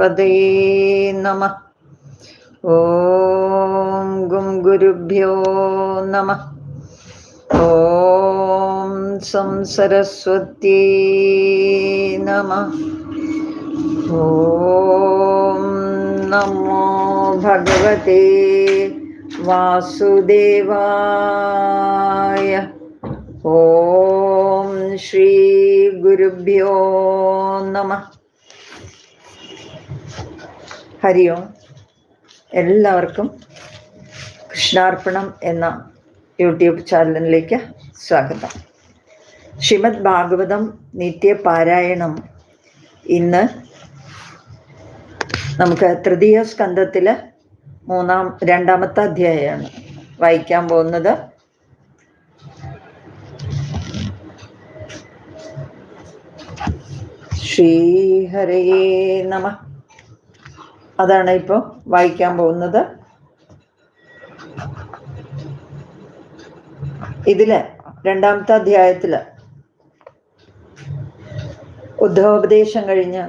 ഗണപതേ നമ. ഓം ഗും ഗുരുഭ്യോ നമ. ഓം സം സരസ്വതി നമ. ഓം നമോ ഭഗവതേ വാസുദേവായ. ഓം ശ്രീ ഗുരുഭ്യോ നമ. ഹരി ഓം എല്ലാവർക്കും കൃഷ്ണാർപ്പണം എന്ന യൂട്യൂബ് ചാനലിലേക്ക് സ്വാഗതം. ശ്രീമദ് ഭാഗവതം നിത്യപാരായണം ഇന്ന് നമുക്ക് തൃതീയ സ്കന്ധത്തിൽ മൂന്നാം രണ്ടാമത്തെ അധ്യായമാണ് വായിക്കാൻ പോകുന്നത്. ശ്രീഹരേ നമ. അതാണ് ഇപ്പോൾ വായിക്കാൻ പോകുന്നത്. ഇതിൽ രണ്ടാമത്തെ അധ്യായത്തിൽ ഉദ്ധവോപദേശം കഴിഞ്ഞ്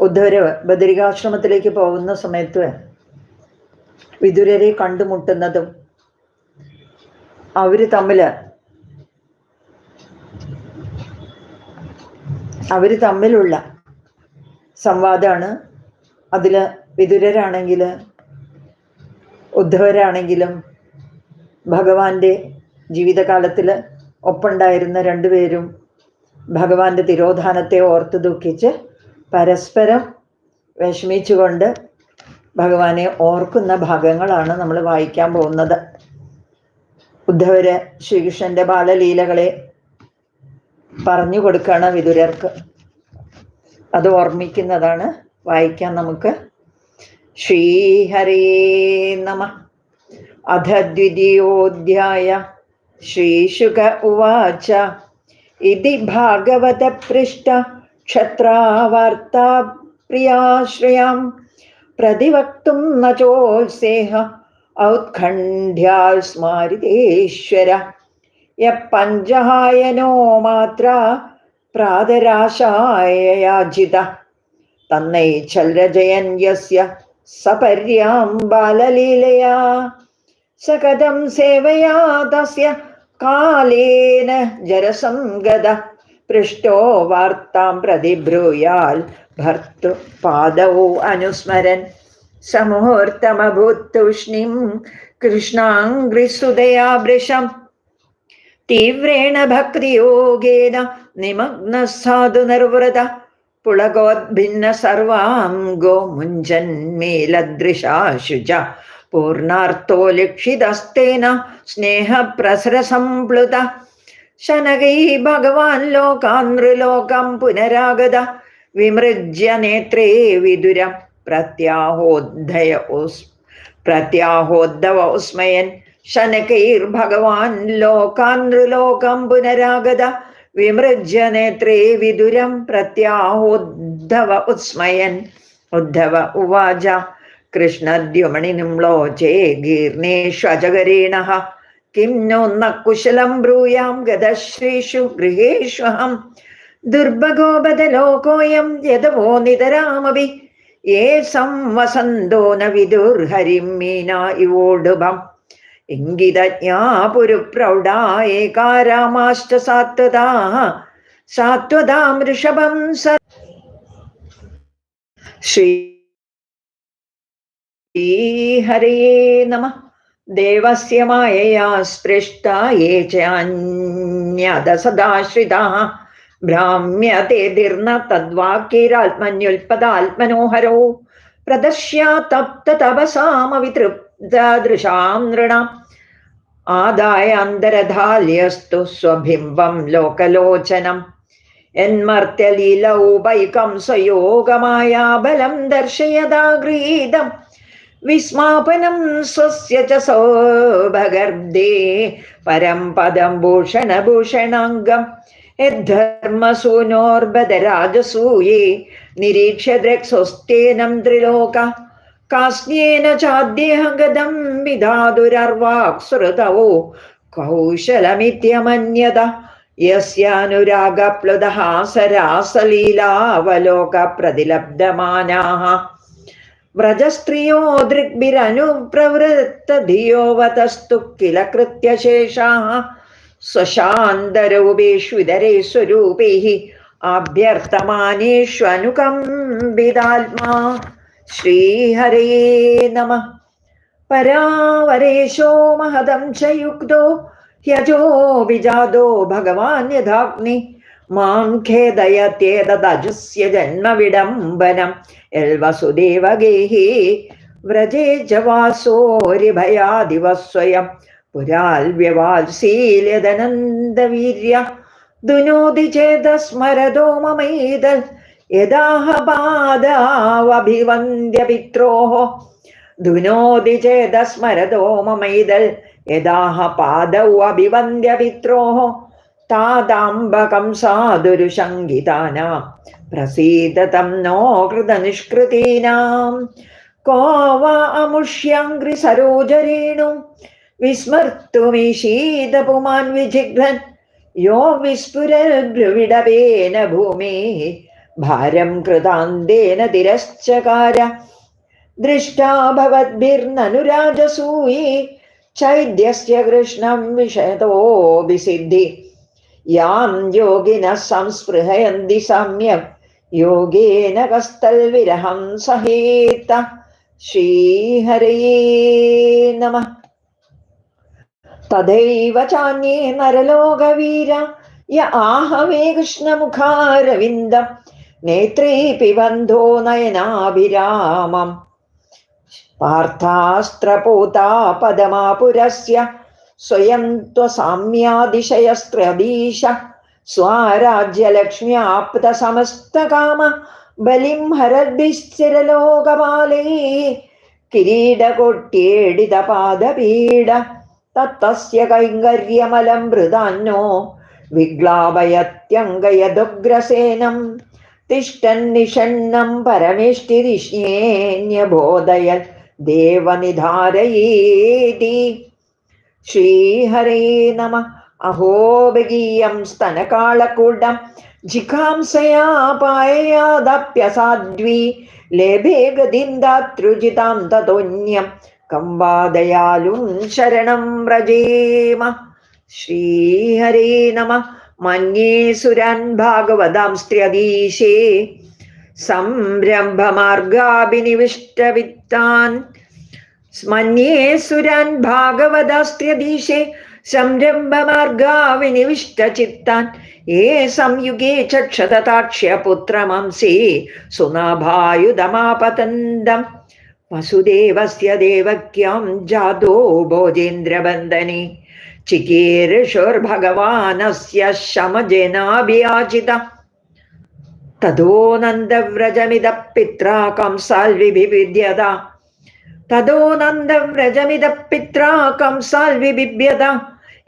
ഉദ്ധവരവ് ബദരികാശ്രമത്തിലേക്ക് പോകുന്ന സമയത്ത് വിദുരരെ കണ്ടുമുട്ടുന്നതും അവർ തമ്മിൽ അവർ തമ്മിലുള്ള സംവാദമാണ് അതിൽ വിതുരരാണെങ്കിൽ ഉദ്ധവരാണെങ്കിലും ഭഗവാന്റെ ജീവിതകാലത്തിൽ ഒപ്പുണ്ടായിരുന്ന രണ്ടുപേരും ഭഗവാന്റെ തിരോധാനത്തെ ഓർത്ത് ദുഃഖിച്ച് പരസ്പരം വിഷമിച്ചുകൊണ്ട് ഭഗവാനെ ഓർക്കുന്ന ഭാഗങ്ങളാണ് നമ്മൾ വായിക്കാൻ പോകുന്നത്. ഉദ്ധവര് ശ്രീകൃഷ്ണന്റെ ബാലലീലകളെ പറഞ്ഞു കൊടുക്കുകയാണ് വിതുരർക്ക്. അത് ഓർമ്മിക്കുന്നതാണ് വായിക്കാൻ നമുക്ക്. ശ്രീഹരേ നമ. അധ ദ്വിതീയോധ്യായ ശ്രീശുക ഉവാച. ഇതി ഭാഗവത പൃഷ്ട ക്ഷത്രാവാർത്താ പ്രിയാശ്രയാം പ്രതിവക്തും ന ചോത്സേഹ ഔത്ഖണ്ഡ്യാൽ സ്മാരിതേശ്വര യ പഞ്ചഹായനോ മാത്ര പ്രാതരാശായ യാചിത തന്നൈച്ഛൽരജയൻ യസ്യ സപര്യാം ബാലലീലയാ. സകദം സേവയാ തസ്യ കാലേന ജരസംഗത പൃഷ്ടോ വാർത്താം പ്രതിബ്രൂയാൽ ഭർത്തു പാദൗ അനുസ്മരൻ. സമൂർത്തമഭൂത്തൂഷ്ണിം കൃഷ്ണാംഗ്രിസുതയാ വൃഷം തീവ്രേണ ഭക്തിയോഗേന നിമഗ്ന സാധു നിർവൃത പുളകോദ്ഭിന്ന സർവാംഗോ മുഞ്ചന്മേലദൃശാശുച. പൂർണാർത്ഥോ ലക്ഷിതസ്തേന സ്നേഹപ്രസരസംപ്ലുത. ശനകൈ ഭഗവാൻ ലോകാനൃലോകം പുനരാഗത. വിമൃജ്യ നേത്രേ വിദുരം. പ്രത്യാഹോദ്ധയ പ്രത്യാഹോദ്ധവോസ്മയൻ ശനകൈർഭഗവാൻ ലോകാനൃലോകം പുനരാഗത. വിമൃജ്യ നേത്രേ വിദുരം പ്രത്യാഹോദ്ധവ ഉസ്മയൻ. ഉദ്ധവ ഉവാച കൃഷ്ണദ്യുമണിനും ലോചേ ഗീർണേഷ്വജകരീണ കിം നോന്ന കുശലം ബ്രൂയാം ഗതശ്രീഷു ഗൃഹേഷ്വഹം ദുർഭഗോപതലോകോയം യദവോ നിതരാമപി. ഏ സംവസന്തോ ന വിദുർഹരിം മീനാ ഇവോടുഭം ഇംഗിതജ്ഞാ പുരുപ്രൗഢായേകാരാമാഷ്ട സാത്വതാ സാത്വതാം ഋഷഭം സ ശ്രീഹരേ നമ. ദേവസ്യ മായയാ സ്പൃഷ്ട യേ ചാന്യദസദാശ്രിതാ ഭ്രാമ്യത്തെ ദീർണ തദ്വാക്യൈരാത്മന്യുൽപദാത്മനോഹരോ. പ്രദശ്യ തപ്ത തപസാമവിതൃപ്തദൃശാം നൃണാം. ആദായ അന്തരധാല്യസ്തു സ്വബിംബം ലോകലോചനം. എന്മർത്യലീലൗപൈകം സ്വയോഗമായ ബലം ദർശയതാഗ്രീതം വിസ്മാപനം സ്വസ്യ ച സൗഭഗർദേ പരം പദം ഭൂഷണഭൂഷണാംഗം യദ്ധർമ്മസൂനോർബദരാജസൂയേ നിരീക്ഷ്യ ദ്രക്സ്വസ്തേനം ത്രിലോക കാസ്ന്യേന ചാദ്യേഹഗതം വിധാതുരർവാക്സൃതവോ കൗശലമിത്യമന്യത യസ്യാനുരാഗപ്ലുതഹാസരാസലീലാവലോക വ്രജസ്ത്രിയോ ദൃഗ്ഭിരനുപ്രവൃത്തധിയോവതസ്തു കില കൃത്യശേഷാः സ്വശാന്തരൂപേഷ്വിതരേ സ്വരൂപൈः ആഭ്യർത്ഥമാനേഷ്വനുകമ്പിതാത്മാ. ശ്രീഹരേ നമ പരാവരേശോ മഹദം ച യുക്തോ ह्यजो विजादो भगवान् यथाग्नि मां खेदयत्येतदजुस्य जन्मविडम्बनं यल्वसुदेवगेः व्रजे जवासोरिभयादिव स्वयं पुराल्व्यवाल्शील्यदनन्दवीर्य दुनोति चेदस्मरदो ममैदल् यदाह बाधावभिवन्द्य पित्रोः धुनोति चेदस्मरतो ममैदल् यदाह पादौ अभिवन्द्य पित्रोः तादाम्बकं साधुरुशङ्गितानां प्रसीदतं नो कृतनिष्कृतीनां को वा अमुष्यङ्घ्रिसरोजरेणु विस्मर्तुमीशीतपुमान् विजिघ्रन् यो विस्फुरर्ब्रुविडवेन भूमिः भारं कृतान्तेन तिरश्चकार दृष्टा भवद्भिर्ननुराजसूये चैद्यस्य कृष्णं विषयतोऽभिसिद्धि यां योगिनः संस्पृहयन्ति सम्यक् योगेन कस्तल्विरहं सहेत श्रीहरे नमः तथैव चान्ये नरलोकवीर य आहवे कृष्णमुखारविन्दं നേത്രീ പിബന്ധോ നയനാഭിരാമം. പാർത്ഥാസ്ത്രപൂതാപദമാപുരസ്യ സ്വയം ത്വസാമ്യാതിശയസ്ത്രദീശ സ്വാരാജ്യലക്ഷ്മ്യാപ്തസമസ്തകാമ ബലിം ഹരദ്ഭിസ്ഥിരലോകപാലേ കിരീടകൊട്ടിയേടിത പാദപീഡ തത്തസ്യ കൈങ്കര്യമലം മൃതാന്നോ വിഗ്ലാപയത്യങ്കയദുഗ്രസേനം തിഷ്ടന്നിഷണ്ണം പരമേഷ്ടിരിഷ്യേന്യബോധയൽ ദേവനിധാരയേതി ശ്രീഹരേ നമ. അഹോബകീയം സ്തനകാളക്കൂടം ജിഖാംസയാ പായയാദപ്യസാദ്വി ലേഭേ ഗതിന്ദാത്രുചിതാം തതോന്യം കമ്പാദയാലും ശരണം വ്രജേമ. ശ്രീഹരേ നമ. മന്യേ സുരാൻ ഭാഗവതാം സ്ത്ര്യദീശേ സംരംഭമാർഗാഭിനിവിഷ്ടവിത്താൻ മന്യേ സുരാൻ ഭാഗവതാസ്ത്ര്യദീശേ സംരംഭമാർഗാവിനിവിഷ്ടചിത്താൻ ഏ സംയുഗേ ചക്ഷതതാക്ഷ്യപുത്രമംസേ സുനാഭായുധമാപതന്തം വസുദേവസ്യ ദേവക്യാം ജാതോ ഭോജേന്ദ്രബന്ധനെ ചികീർഷുർഭഗവാനസ്യ ശമജനാഭിയാചിതം തതോ നന്ദവ്രജമിത പിത്രാ കംസാൽ വിഭിദ്യത തതോ നന്ദവ്രജമിത പിത്രാ കംസാൽ വിബിഭ്യത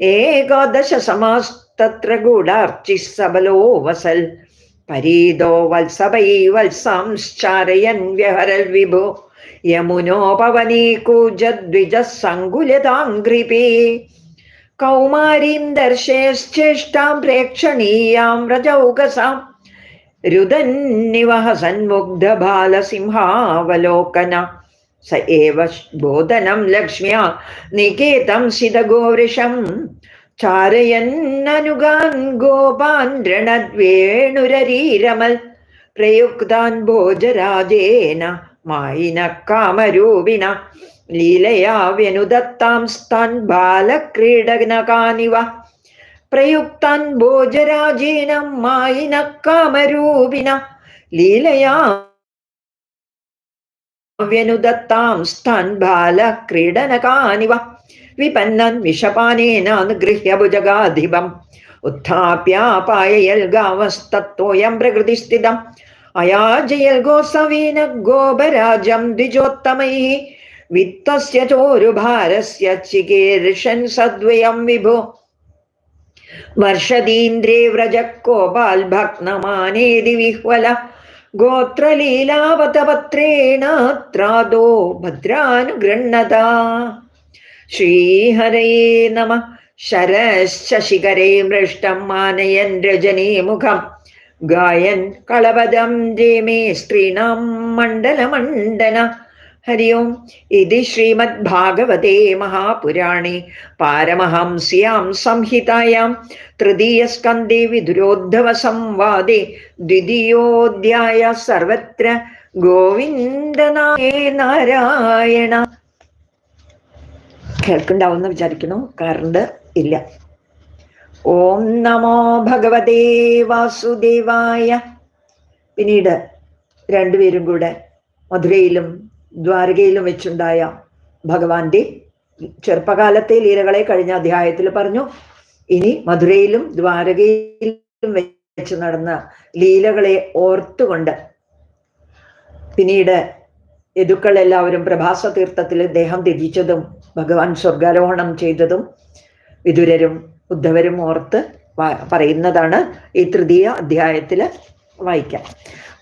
ഏകാദശ സമാസ്തത്ര ഗൂഢാർച്ചി സബലോ വസൽ പരീതോ വത്സവൈ വത്സാംശ്ചാരയൻ വ്യഹരൽ വിഭോ യമുനോപവനീകൂജദ്വിജ സങ്കുലതാംഘ്രിപേ കൗമാരീം ദർശേശ്ചേഷ്ടാം പ്രേക്ഷണീയാം വ്രജൗകസാം. രുദന്നിവഹ സന്മുഗ്ധബാലസിംഹാവലോകന സ ഏവ ബോധനം ലക്ഷ്മ്യ നികേതം ശിതഗോവൃഷം ചാരയന്നനുഗാൻ ഗോപാൻ രണദ്വേണുരരീരമൽ പ്രയുക്താൻ ഭോജരാജേന. कामरूपिण लीलया व्यनुदत्तां स्तान् बालक्रीडनकानिव പ്രയുക്താൻ ഭോജരാജേന മായിന കാമരൂപിന ലീലയാ വ്യനുദത്താം സ്താൻ ബാല ക്രീഡനകാനിവ വിപന്നൻ വിഷപാനേനാനുഗൃഹ്യ ഭുജഗാധിപം ഉത്ഥാപ്യാപായയൽ ഗാവസ്തത്വയം പ്രകൃതിസ്ഥിതം അയാജയൽ ഗോസവീന ഗോപരാജം ദ്വിജോത്തമൈ. വിത്തസ്യ ചോരുഭാരസ്യ ചികീർഷൻ സദ്വയം വിഭോ. വർഷതീന്ദ്രേ വ്രജക്കോപാൽഭഗ്നമാനേതി വിഹ്വല. ഗോത്രലീലാവതപത്രേണാത്രാദോ ഭദ്രാനുഗൃണ്ണത ശ്രീഹരയേ നമ. ശരശിഖരേ മൃഷ്ടം മാനയൻ രജനീമുഖം. രേമേ സ്ത്രീണാം മണ്ഡലമണ്ഡന. ഹരി ഓം. ഇത് ശ്രീമദ്ഭാഗവതേ മഹാപുരാണേ. പാരമഹംസ്യാം സംഹിതായാം. തൃതീയസ്കന്ധേ വിദുരോദ്ധവ സംവാദി. ദ്വിതീയോധ്യായ സർവത്ര ഗോവിന്ദനായേ നാരായണ. കേൾക്കുണ്ടാവുമെന്ന് വിചാരിക്കുന്നു. കറണ്ട് ഇല്ല. ഓം നമോ ഭഗവതേ വാസുദേവായ. പിന്നീട് രണ്ടുപേരും കൂടെ മധുരയിലും ദ്വാരകയിലും വെച്ചുണ്ടായ ഭഗവാന്റെ ചെറുപ്പകാലത്തെ ലീലകളെ കഴിഞ്ഞ അധ്യായത്തിൽ പറഞ്ഞു. ഇനി മധുരയിലും ദ്വാരകയിലും വെച്ച് നടന്ന ലീലകളെ ഓർത്തുകൊണ്ട് പിന്നീട് യദുക്കൾ എല്ലാവരും പ്രഭാസ തീർത്ഥത്തിൽ ദേഹം ത്യജിച്ചതും ഭഗവാൻ സ്വർഗാരോഹണം ചെയ്തതും വിതുരരും ഉദ്ധവരും ഓർത്ത് പറയുന്നതാണ് ഈ തൃതീയ അധ്യായത്തിൽ വായിക്കാം.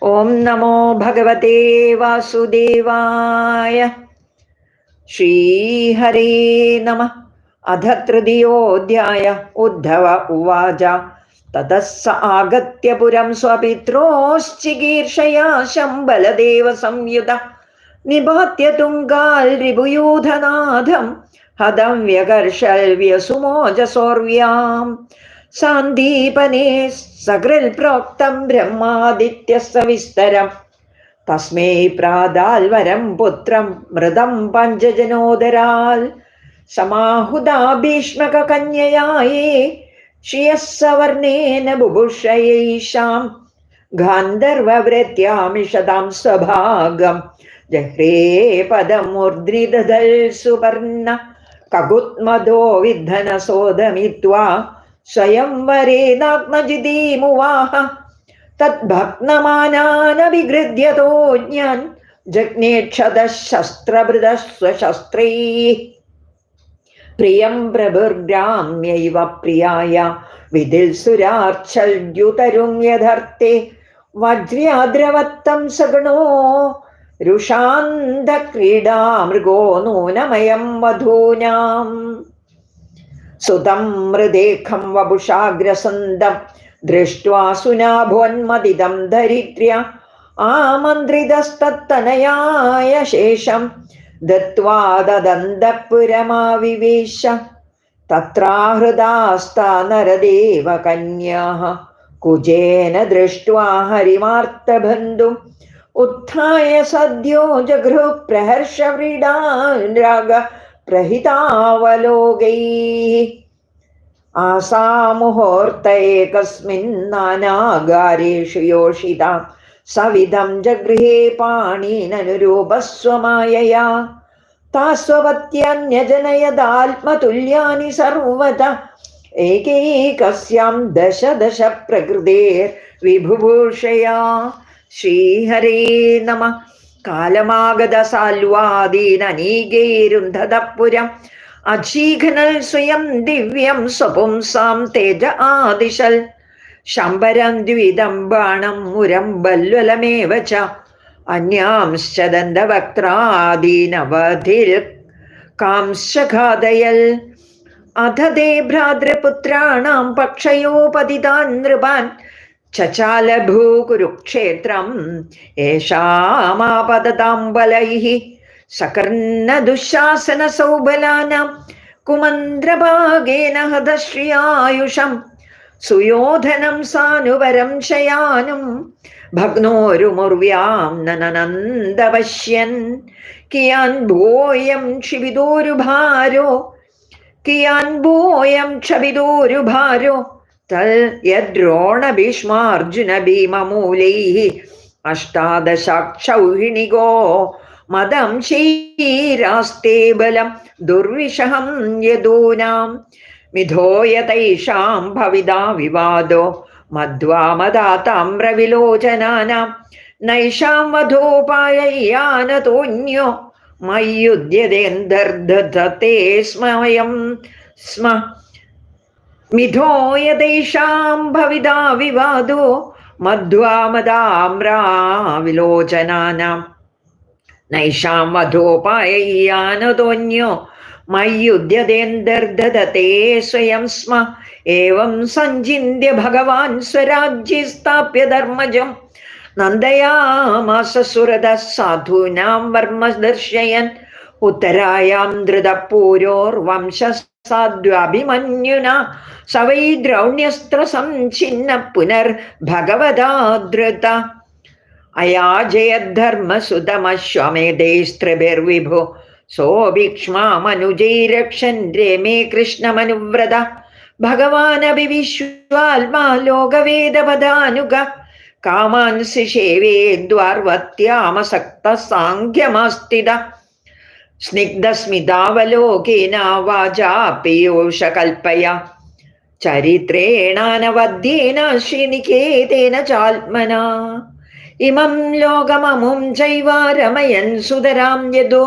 ഓം നമോ ഭഗവതേ വാസുദേവായ ശ്രീഹരേ നമ. അധ തൃതീയോധ്യായ ഉദ്ധവ ഉവാച. തതഃ സ ആഗത്യ പുരം സ്വപിത്രോശ്ചികീർഷയാ ശംബലദേവ സംയുത. നിപാത്യ തുങ്കാൽ രിപുയൂധനാഥം വ്യസുമോജസോർവ്യാം സാന്ദീപനേ സകൃൽ പ്രോക്തം ബ്രഹ്മാദിത്യസവിസ്തരം. തസ്മൈ പ്രാതാൽ വരം പുത്രം മൃതം പഞ്ചജനോദരാൽ. സമാഹുതാ ഭീഷ്മക കന്യയായേ ശ്രിയസ്സവർണേന ബുഭുഷയൈഷാം ഗാന്ധർവവൃത്യാമിഷതാം സ്വഭാഗം. ജഹ്രേ പദമൂർധ്നിദൽ സുവർണ കകുത്മദോ വിദ്ധനസോദമിത്വാ സ്വയംവരേനാത്മജിതീമുവാഹ തദ്ഭഗ്നമാനാനവിഗൃധ്യതോ ഞാൻ ജഗ്നേക്ഷതശസ്ത്രഭൃതസ്വശസ്ത്രൈ പ്രിയം പ്രഭുർഗ്രാമ്യൈവ പ്രിയായ വിതിൽ സുരാർച്ചൽദ്യുതരും യഥർത്തെ വജ്ര്യാദ്രവത്തം സഗണോ രുഷാന്തക്രീഡാമൃഗോ നൂനമയം വധൂനാം. സുതം മൃദേഖം വപുഷാഗ്രസന്തം ദൃഷ്ട്വാ സുനാഭോന്മദിതം ദരിദ്ര്യ. ആമന്ത്രിതസ്തത്തനയായ ശേഷം ദത്വാ ദദന്തപുരമാവിവേശ. തത്രാഹൃദാസ്താ നരദേവ नरदेवकन्याः കുജേന ദൃഷ്ട്വാ ഹരിമാർത്തബന്ധും उत्थाय सद्यो जगृह प्रहर्षव्रीडाराग प्रहितावलोकैः आसामुहूर्त एकस्मिन्नानागारेषु योषितां। सविधं जगृहे पाणीननुरूपस्वमायया। तास्वपत्यन्यजनयदात्मतुल्यानि सर्वदा एकैकस्यां दश दश प्रकृतेर्विभुभूषया। ശ്രീഹരേ നമ. കാലമാഗത സാൽവാദീനീകേരുന്ധതപുരം അജീഘനൽ സ്വയം ദിവ്യം സ്വപുംസാം തേജ ആദിശൽ. ശംബരം ദ്വിതം ബാണം മുരം ബല്വലമേവ ച. അന്യാംശ്ച ദന്തവക്ത്രാദീനവധിൽ ദേ ഭ്രാതൃപുത്രാണാം പക്ഷയോപതിതാൻ നൃപാൻ. ചചാലഭൂകുരുക്ഷേത്രം യേഷാമാപതതാം സകർണ സകർണദുശാസന സൗബലാനാം കുമന്ത്രഭാഗേന ഹതശ്രിയായുഷം സുയോധനം സാനുവരം ശയാനും ഭഗ്നോരുമുർവ്യാം നനനന്ദവശ്യൻ കിയാൻ ഭോയം ക്ഷിപിതോരുഭാരോ കിയാൻ ഭോയം ക്ഷപിതോരുഭാരോ തൽ യദ്രോണഭീഷ്മാർജുന ഭീമമൂലൈ അഷ്ടാദശാക്ഷൗഹിണികോ മതം ശൈരാസ്തേ ബലം ദുർവിഷഹം യദൂനാം. മിഥോയതൈഷാം ഭവിതാ വിവാദോ മധ്വാമദാതാമ്രവിലോചനാനാം. നൈഷാം വധോപായയാനതോന്യോ മയ്യുദ്യതേന്തർദ്ധത്തെ സ്മയം സ്മ. മിഥോയതൈഷാം ഭവിതാ വിവാദോ മധ്വാമദാമ്രാവിലോചനാനാം നൈഷാം വധോപായയ്യാനതോന്യോ മയ്യുദ്ധ്യതേന്ദർദതേ സ്വയം സ്മ. ഏവം സഞ്ചിന്യ ഭഗവാൻ സ്വരാജ്യസ്ഥാപ്യ ധർമ്മജം. നന്ദയാമാസ സുരത സാധൂനാം വർമ്മ ദർശയൻ. ഉത്തരായാം ധൃതപൂരോർവംശസാദ്വാഭിമന്യുന साध्वाभिमन्युना स वै द्रौण्यस्त्रसञ्छिन्न पुनर्भगवदादृत अयाजयद्धर्मसुतमश्वमेधैस्त्रिभिर्विभो सोऽभिक्ष्मामनुजै रक्षन् रेमे कृष्णमनुव्रत। भगवानपि विश्वाल्मा लोकवेदपदानुग कामांसि सेवे द्वार्वत्यामसक्तसाङ्ख्यमास्तिद। വാചാ പീയൂഷകൽപ്പയ ചരിത്രേണാനവദ്യേന ശ്രീനികേതേന ചാത്മന. ഇമം ലോകമമും ചൈവ രമയൻ സുതരാം യദോ.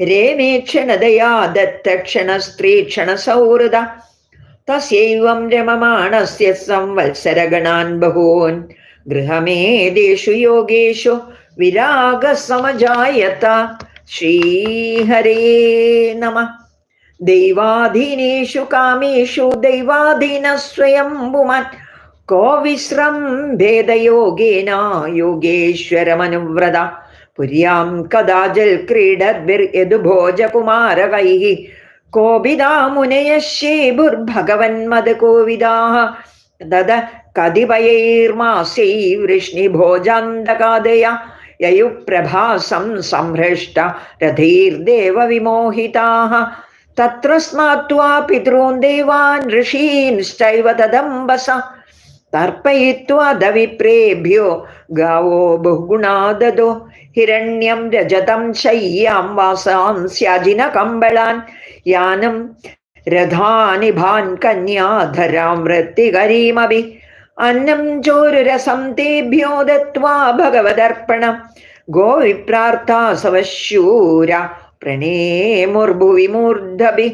രേമേ ക്ഷണദയാ ദത്തക്ഷണസ്ത്രീക്ഷണ സൗഹൃദ തസ്യൈവം രമമാണസ്യ സംവത്സരഗണാൻ ബഹൂൻ. ഗൃഹമേദേഷു യോഗേഷു വിരാഗസമജായത ശ്രീഹരേ നമ. ദൈവാധീനേഷു കാമേഷു ദൈവാധീന സ്വയംഭുമാൻ. കോ വിശ്രംഭേദയോഗേന യോഗേശ്വരമനുവ്രത. പുര്യാം കഥാജൽ ക്രീഡദ്ഭിർയദുഭോജകുമാരകൈः കോപിതാ മുനയശേഭുർഭഗവന്മദകോവിദാः തദ കതിപയൈർമാസൈ ययुप्रभासं संहृष्ट रथीर्देवविमोहिताः। तत्र स्नात्वा पितॄन् देवान् ऋषींश्चैव ददम्बस। तर्पयित्वा दविप्रेभ्यो गावो बहुगुणा ददो। हिरण्यं रजतं शय्यां वासांस्याजिनकम्बलान् यानं रथानिभान् कन्याधरां वृत्तिकरीमपि അന്നം ചോരുരസം തേഭ്യോ ദത്വാ ഭഗവതർപ്പണം. ഗോവിപ്രാർത്ഥ സവശ്യൂര പ്രണേമുർഭുവി മൂർധഭി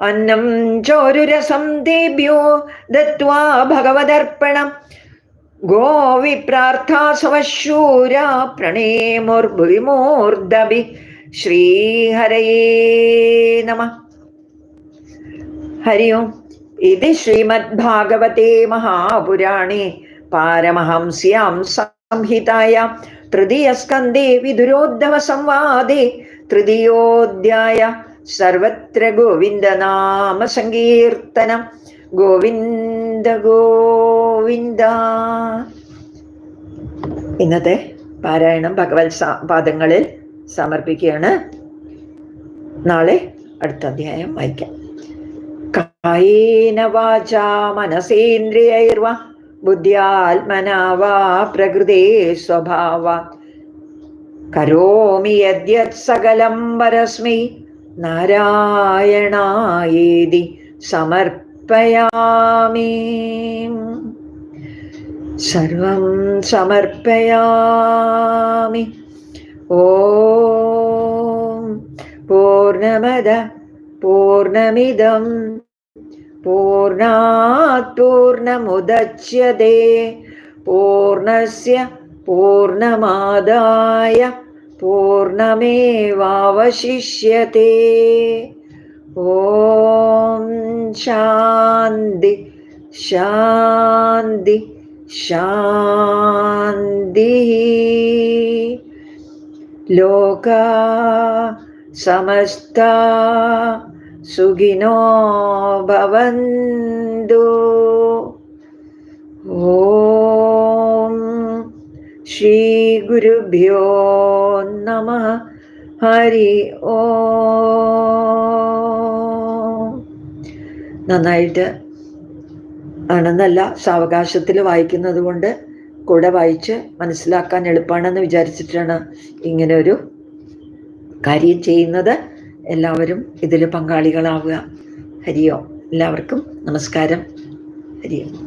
അന്നം ചോരുരസം തേഭ്യോ ദത്വാ ഭഗവദർപ്പണം പ്രണേമുർഭുവി മൂർധഭി ശ്രീഹരയേ നമ. ഹരി ഓം ഇത് ശ്രീമദ്ഭാഗവതേ മഹാപുരാണേ പാരമഹംസ്യാം സംഹിതായാം തൃതീയസ്കന്ധേ വിദുരോദ്ധവ സംവാദേ തൃതീയോധ്യായ സർവത്ര ഗോവിന്ദനാമ സങ്കീർത്തനം. ഗോവിന്ദ ഗോവിന്ദ. ഇന്നത്തെ പാരായണം ഭഗവത് പാദങ്ങളിൽ സമർപ്പിക്കുകയാണ്. നാളെ അടുത്ത അധ്യായം വായിക്കാം. കായേന वाचा മനസേന്ദ്രിയൈർവ ബുദ്ധ്യാത്മനാ വാ പ്രകൃതേ സ്വഭാവ. കരോമി യദ്യത് സകലം वरस्मि നാരായണായേതി സമർപ്പയാമി. സർവം സമർപ്പയാമി. ഓം പൂർണമദ പൂർണമിദം പൂർണാത് पूर्णमुदच्यते പൂർണസ്യ पूर्णमादाय पूर्णमेवावशिष्यते ഓം ശാന്തി ശാന്തി ശാന്തി. ലോക സമസ്ത സുഖിനോ भवन्तु ശ്രീ ഗുരുഭ്യോ നമ. ഹരി ഓ. നന്നായിട്ട് ആണെന്നല്ല സാവകാശത്തിൽ വായിക്കുന്നത് കൊണ്ട് കൂടെ വായിച്ച് മനസ്സിലാക്കാൻ എളുപ്പമാണെന്ന് വിചാരിച്ചിട്ടാണ് ഇങ്ങനെ ഒരു കാര്യം ചെയ്യുന്നത്. എല്ലാവരും ഇതിൽ പങ്കാളികളാവുക. ഹരിയോ. എല്ലാവർക്കും നമസ്കാരം. ഹരിയോ.